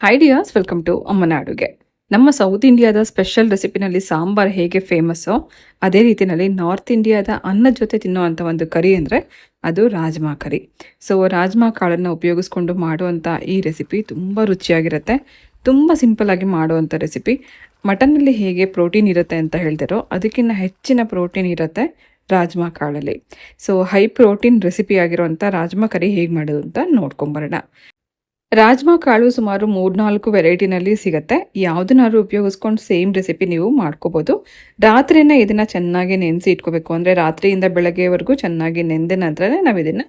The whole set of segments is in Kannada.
ಹಾಯ್ ಡಿಯರ್ಸ್ ವೆಲ್ಕಮ್ ಟು ಅಮ್ಮನ ಅಡುಗೆ ನಮ್ಮ ಸೌತ್ ಇಂಡಿಯಾದ ಸ್ಪೆಷಲ್ ರೆಸಿಪಿನಲ್ಲಿ ಸಾಂಬಾರ್ ಹೇಗೆ ಫೇಮಸ್ಸೋ ಅದೇ ರೀತಿಯಲ್ಲಿ ನಾರ್ತ್ ಇಂಡಿಯಾದ ಅನ್ನದ ಜೊತೆ ತಿನ್ನುವಂಥ ಒಂದು ಕರಿ ಅಂದರೆ ಅದು ರಾಜ್ಮಾ ಕರಿ. ಸೊ ರಾಜ್ಮಾ ಕಾಳನ್ನು ಉಪಯೋಗಿಸ್ಕೊಂಡು ಮಾಡುವಂಥ ಈ ರೆಸಿಪಿ ತುಂಬ ರುಚಿಯಾಗಿರುತ್ತೆ. ತುಂಬ ಸಿಂಪಲ್ ಆಗಿ ಮಾಡುವಂಥ ರೆಸಿಪಿ ಮಟನ್ನಲ್ಲಿ ಹೇಗೆ ಪ್ರೋಟೀನ್ ಇರುತ್ತೆ ಅಂತ ಹೇಳ್ತಾರೋ ಅದಕ್ಕಿಂತ ಹೆಚ್ಚಿನ ಪ್ರೋಟೀನ್ ಇರುತ್ತೆ ರಾಜ್ಮಾ ಕಾಳಲ್ಲಿ. ಸೊ ಹೈ ಪ್ರೋಟೀನ್ ರೆಸಿಪಿ ಆಗಿರುವಂಥ ರಾಜ್ಮಾ ಕರಿ ಹೇಗೆ ಮಾಡೋದು ಅಂತ ನೋಡ್ಕೊಂಬರೋಣ. ರಾಜ್ಮಾ ಕಾಳು ಸುಮಾರು ಮೂರ್ನಾಲ್ಕು ವೆರೈಟಿನಲ್ಲಿ ಸಿಗುತ್ತೆ. ಯಾವುದನ್ನಾದ್ರೂ ಉಪಯೋಗಿಸ್ಕೊಂಡು ಸೇಮ್ ರೆಸಿಪಿ ನೀವು ಮಾಡ್ಕೋಬೋದು. ರಾತ್ರಿನೇ ಇದನ್ನ ಚೆನ್ನಾಗಿ ನೆನೆಸಿ ಇಟ್ಕೋಬೇಕು. ಅಂದರೆ ರಾತ್ರಿಯಿಂದ ಬೆಳಗ್ಗೆವರೆಗೂ ಚೆನ್ನಾಗಿ ನೆಂದ ನಂತರನೇ ನಾವು ಇದನ್ನ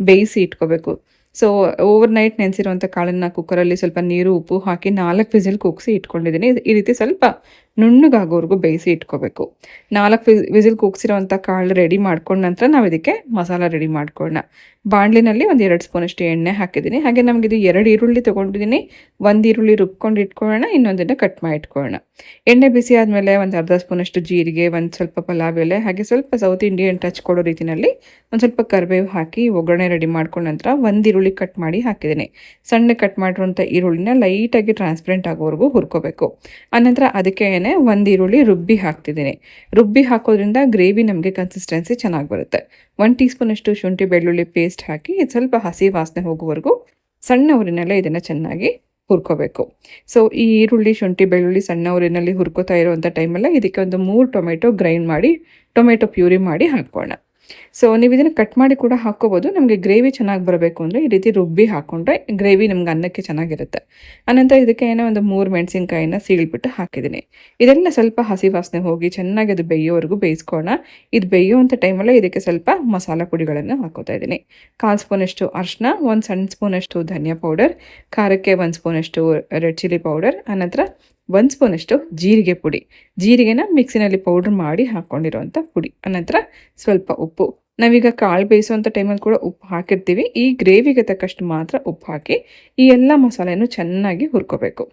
ಬೇಯಿಸಿ ಇಟ್ಕೋಬೇಕು. ಸೊ ಓವರ್ ನೈಟ್ ನೆನೆಸಿರುವಂಥ ಕಾಳನ್ನು ಕುಕ್ಕರಲ್ಲಿ ಸ್ವಲ್ಪ ನೀರು, ಉಪ್ಪು ಹಾಕಿ ನಾಲ್ಕು ವಿಸಿಲ್ ಕುಗ್ಸಿ ಇಟ್ಕೊಂಡಿದ್ದೀನಿ. ಈ ರೀತಿ ಸ್ವಲ್ಪ ನುಣ್ಣಗಾಗೋವರೆಗೂ ಬೇಯಿಸಿ ಇಟ್ಕೋಬೇಕು. ನಾಲ್ಕು ವಿಸಿಲ್ ಕೂಗ್ಸಿರೋವಂಥ ಕಾಳು ರೆಡಿ ಮಾಡ್ಕೊಂಡ ನಂತರ ನಾವು ಇದಕ್ಕೆ ಮಸಾಲ ರೆಡಿ ಮಾಡ್ಕೊಳ್ಳೋಣ ಬಾಣಲಿನಲ್ಲಿ ಒಂದು ಎರಡು ಸ್ಪೂನಷ್ಟು ಎಣ್ಣೆ ಹಾಕಿದ್ದೀನಿ. ಹಾಗೆ ನಮಗೆ ಇದು ಎರಡು ಈರುಳ್ಳಿ ತೊಗೊಂಡಿದ್ದೀನಿ. ಒಂದು ಈರುಳ್ಳಿ ರುಬ್ಕೊಂಡು ಇಟ್ಕೊಳ್ಳೋಣ ಇನ್ನೊಂದನ್ನು ಕಟ್ ಮಾಡಿ ಇಟ್ಕೊಳ್ಳೋಣ ಎಣ್ಣೆ ಬಿಸಿ ಆದಮೇಲೆ ಒಂದು ಅರ್ಧ ಸ್ಪೂನಷ್ಟು ಜೀರಿಗೆ, ಒಂದು ಸ್ವಲ್ಪ ಪಲಾವ್ ಎಲೆ, ಹಾಗೆ ಸ್ವಲ್ಪ ಸೌತ್ ಇಂಡಿಯನ್ ಟಚ್ ಕೊಡೋ ರೀತಿಯಲ್ಲಿ ಒಂದು ಸ್ವಲ್ಪ ಕರಿಬೇವು ಹಾಕಿ ಒಗ್ಗರಣೆ ರೆಡಿ ಮಾಡ್ಕೊಂಡ ನಂತರ ಒಂದು ಈರುಳ್ಳಿ ಕಟ್ ಮಾಡಿ ಹಾಕಿದ್ದೀನಿ. ಸಣ್ಣ ಕಟ್ ಮಾಡಿರುವಂಥ ಈರುಳ್ಳಿನ ಲೈಟಾಗಿ ಟ್ರಾನ್ಸ್ಪರೆಂಟ್ ಆಗೋವರೆಗೂ ಹುರ್ಕೋಬೇಕು. ಆನಂತರ ಅದಕ್ಕೆ ಒಂದು ಈರುಳ್ಳಿ ರುಬ್ಬಿ ಹಾಕ್ತಿದ್ದೀನಿ. ರುಬ್ಬಿ ಹಾಕೋದ್ರಿಂದ ಗ್ರೇವಿ ನಮಗೆ ಕನ್ಸಿಸ್ಟೆನ್ಸಿ ಚೆನ್ನಾಗಿ ಬರುತ್ತೆ. ಒನ್ ಟೀ ಸ್ಪೂನಷ್ಟು ಶುಂಠಿ ಬೆಳ್ಳುಳ್ಳಿ ಪೇಸ್ಟ್ ಹಾಕಿ ಸ್ವಲ್ಪ ಹಸಿ ವಾಸನೆ ಹೋಗುವವರೆಗೂ ಸಣ್ಣ ಊರಿನಲ್ಲೇ ಇದನ್ನು ಚೆನ್ನಾಗಿ ಹುರ್ಕೋಬೇಕು. ಸೊ ಈ ಈರುಳ್ಳಿ, ಶುಂಠಿ, ಬೆಳ್ಳುಳ್ಳಿ ಸಣ್ಣ ಊರಿನಲ್ಲಿ ಹುರ್ಕೋತಾ ಇರುವಂಥ ಟೈಮಲ್ಲಿ ಇದಕ್ಕೆ ಒಂದು ಮೂರು ಟೊಮೆಟೊ ಗ್ರೈಂಡ್ ಮಾಡಿ, ಟೊಮೆಟೊ ಪ್ಯೂರಿ ಮಾಡಿ ಹಾಕೋಣ. ಸೊ ನೀವು ಇದನ್ನು ಕಟ್ ಮಾಡಿ ಕೂಡ ಹಾಕ್ಕೋಬೋದು. ನಮಗೆ ಗ್ರೇವಿ ಚೆನ್ನಾಗಿ ಬರಬೇಕು ಅಂದರೆ ಈ ರೀತಿ ರುಬ್ಬಿ ಹಾಕ್ಕೊಂಡ್ರೆ ಗ್ರೇವಿ ನಮ್ಗೆ ಅನ್ನಕ್ಕೆ ಚೆನ್ನಾಗಿರುತ್ತೆ. ಅನಂತರ ಇದಕ್ಕೆ ಏನೋ ಒಂದು ಮೂರು ಮೆಣಸಿನ್ಕಾಯಿನ ಸೀಳ್ಬಿಟ್ಟು ಹಾಕಿದ್ದೀನಿ. ಇದೆಲ್ಲ ಸ್ವಲ್ಪ ಹಸಿ ವಾಸನೆ ಹೋಗಿ ಚೆನ್ನಾಗಿ ಅದು ಬೇಯೋವರೆಗೂ ಬೇಯಿಸ್ಕೋಣ ಇದು ಬೇಯುವಂಥ ಟೈಮಲ್ಲೇ ಇದಕ್ಕೆ ಸ್ವಲ್ಪ ಮಸಾಲೆ ಪುಡಿಗಳನ್ನು ಹಾಕೋತಾ ಇದ್ದೀನಿ. ಕಾಲು ಸ್ಪೂನಷ್ಟು ಅರ್ಶಿನ ಒಂದು ಸಣ್ಣ ಸ್ಪೂನಷ್ಟು ಧನಿಯಾ ಪೌಡರ್, ಖಾರಕ್ಕೆ ಒಂದು ಸ್ಪೂನಷ್ಟು ರೆಡ್ ಚಿಲ್ಲಿ ಪೌಡರ್ ಅನಂತರ ಒಂದು ಸ್ಪೂನಷ್ಟು ಜೀರಿಗೆ ಪುಡಿ. ಜೀರಿಗೆನ ಮಿಕ್ಸಿನಲ್ಲಿ ಪೌಡ್ರ್ ಮಾಡಿ ಹಾಕ್ಕೊಂಡಿರೋವಂಥ ಪುಡಿ. ಅನಂತರ ಸ್ವಲ್ಪ ಉಪ್ಪು. ನಾವೀಗ ಕಾಳು ಬೇಯಿಸುವಂಥ ಟೈಮಲ್ಲಿ ಕೂಡ ಉಪ್ಪು ಹಾಕಿರ್ತೀವಿ. ಈ ಗ್ರೇವಿಗೆ ತಕ್ಕಷ್ಟು ಮಾತ್ರ ಉಪ್ಪು ಹಾಕಿ ಈ ಎಲ್ಲ ಮಸಾಲೆಯನ್ನು ಚೆನ್ನಾಗಿ ಹುರ್ಕೋಬೇಕು.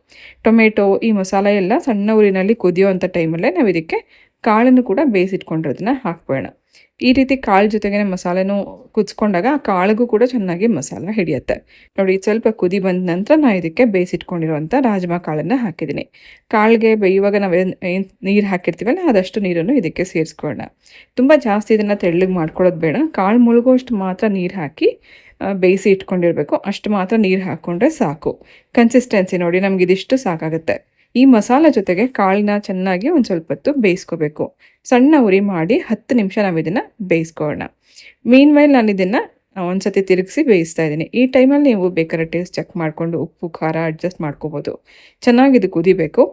ಟೊಮೆಟೊ, ಈ ಮಸಾಲೆ ಎಲ್ಲ ಸಣ್ಣ ಊರಿನಲ್ಲಿ ಕುದಿಯೋವಂಥ ಟೈಮಲ್ಲೇ ನಾವು ಇದಕ್ಕೆ ಕಾಳನ್ನು ಕೂಡ ಬೇಯಿಸಿಟ್ಕೊಂಡಿರೋದನ್ನ ಹಾಕ್ಬೇಡ ಈ ರೀತಿ ಕಾಳು ಜೊತೆಗೆ ಮಸಾಲೆನೂ ಕುದಿಸ್ಕೊಂಡಾಗ ಆ ಕಾಳಿಗೂ ಕೂಡ ಚೆನ್ನಾಗಿ ಮಸಾಲ ಹಿಡಿಯುತ್ತೆ. ನೋಡಿ, ಸ್ವಲ್ಪ ಕುದಿ ಬಂದ ನಂತರ ನಾನು ಇದಕ್ಕೆ ಬೇಯಿಸಿಟ್ಕೊಂಡಿರುವಂಥ ರಾಜ್ಮಾ ಕಾಳನ್ನು ಹಾಕಿದ್ದೀನಿ. ಕಾಳಿಗೆ ಬೇಯುವಾಗ ನಾವು ಏನು ನೀರು ಹಾಕಿರ್ತೀವಲ್ಲ ಆದಷ್ಟು ನೀರನ್ನು ಇದಕ್ಕೆ ಸೇರಿಸ್ಕೊಳ್ಳೋಣ. ತುಂಬ ಜಾಸ್ತಿ ಇದನ್ನು ತೆಳ್ಳಗೆ ಮಾಡ್ಕೊಳ್ಳೋದು ಬೇಡ. ಕಾಳು ಮುಳುಗುವಷ್ಟು ಮಾತ್ರ ನೀರು ಹಾಕಿ ಬೇಯಿಸಿ ಇಟ್ಕೊಂಡಿರಬೇಕು. ಅಷ್ಟು ಮಾತ್ರ ನೀರು ಹಾಕ್ಕೊಂಡ್ರೆ ಸಾಕು. ಕನ್ಸಿಸ್ಟೆನ್ಸಿ ನೋಡಿ, ನಮ್ಗೆ ಇದಿಷ್ಟು ಸಾಕಾಗುತ್ತೆ. ಈ ಮಸಾಲ ಜೊತೆಗೆ ಕಾಳನ್ನ ಚೆನ್ನಾಗಿ ಒಂದು ಸ್ವಲ್ಪ ಹೊತ್ತು ಬೇಯಿಸ್ಕೋಬೇಕು. ಸಣ್ಣ ಉರಿ ಮಾಡಿ ಹತ್ತು ನಿಮಿಷ ನಾವು ಇದನ್ನು ಬೇಯಿಸ್ಕೊಳ್ಳೋಣ ಮೀನ್ ಮೇಲೆ ನಾನು ಇದನ್ನು ಒಂದ್ಸತಿ ತಿರುಗಿಸಿ ಬೇಯಿಸ್ತಾ ಇದ್ದೀನಿ. ಈ ಟೈಮಲ್ಲಿ ನೀವು ಬೇಕಾದ್ರೆ ಟೇಸ್ಟ್ ಚೆಕ್ ಮಾಡಿಕೊಂಡು ಉಪ್ಪು, ಖಾರ ಅಡ್ಜಸ್ಟ್ ಮಾಡ್ಕೋಬೋದು. ಚೆನ್ನಾಗಿದು ಕುದಿಬೇಕು.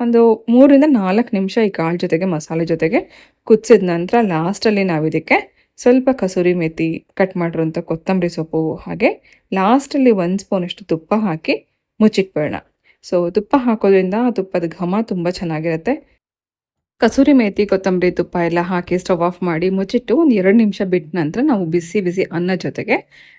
ಒಂದು ಮೂರಿಂದ ನಾಲ್ಕು ನಿಮಿಷ ಈ ಕಾಳು ಜೊತೆಗೆ, ಮಸಾಲೆ ಜೊತೆಗೆ ಕುದಿಸಿದ ನಂತರ ಲಾಸ್ಟಲ್ಲಿ ನಾವು ಇದಕ್ಕೆ ಸ್ವಲ್ಪ ಕಸೂರಿ ಮೆಥಿ ಕಟ್ ಮಾಡಿರೋಂಥ ಕೊತ್ತಂಬರಿ ಸೊಪ್ಪು ಹಾಗೆ ಲಾಸ್ಟಲ್ಲಿ ಒಂದು ಸ್ಪೂನಷ್ಟು ತುಪ್ಪ ಹಾಕಿ ಮುಚ್ಚಿಟ್ಬೇಡ ಸೊ ತುಪ್ಪ ಹಾಕೋದ್ರಿಂದ ಆ ತುಪ್ಪದ ಘಮ ತುಂಬ ಚೆನ್ನಾಗಿರುತ್ತೆ. ಕಸೂರಿ ಮೇಥಿ ಕೊತ್ತಂಬರಿ ತುಪ್ಪ ಎಲ್ಲ ಹಾಕಿ ಸ್ಟವ್ ಆಫ್ ಮಾಡಿ ಮುಚ್ಚಿಟ್ಟು ಒಂದು ಎರಡು ನಿಮಿಷ ಬಿಟ್ಟ ನಂತರ ನಾವು ಬಿಸಿ ಬಿಸಿ ಅನ್ನ ಜೊತೆಗೆ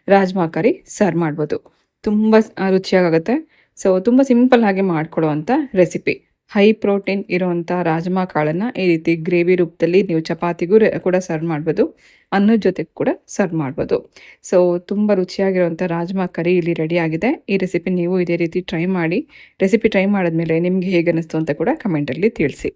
ರಾಜ್ಮಾ ಕರಿ ಸರ್ವ್ ಮಾಡ್ಬೋದು. ತುಂಬ ರುಚಿಯಾಗುತ್ತೆ. ಸೊ ತುಂಬ ಸಿಂಪಲ್ ಆಗಿ ಮಾಡಿಕೊಡುವಂಥ ರೆಸಿಪಿ ಹೈ ಪ್ರೋಟೀನ್ ಇರುವಂಥ ರಾಜ್ಮಾ ಕಾಳನ್ನು ಈ ರೀತಿ ಗ್ರೇವಿ ರೂಪದಲ್ಲಿ ನೀವು ಚಪಾತಿಗೂ ಕೂಡ ಸರ್ವ್ ಮಾಡ್ಬೋದು. ಅನ್ನದ ಜೊತೆಗೆ ಕೂಡ ಸರ್ವ್ ಮಾಡ್ಬೋದು. ಸೊ ತುಂಬ ರುಚಿಯಾಗಿರುವಂಥ ರಾಜ್ಮಾ ಕರಿ ಇಲ್ಲಿ ರೆಡಿ ಆಗಿದೆ. ಈ ರೆಸಿಪಿ ನೀವು ಇದೇ ರೀತಿ ಟ್ರೈ ಮಾಡಿ. ರೆಸಿಪಿ ಟ್ರೈ ಮಾಡಿದ್ಮೇಲೆ ನಿಮಗೆ ಹೇಗೆ ಅನ್ನಿಸ್ತು ಅಂತ ಕೂಡ ಕಮೆಂಟಲ್ಲಿ ತಿಳಿಸಿ.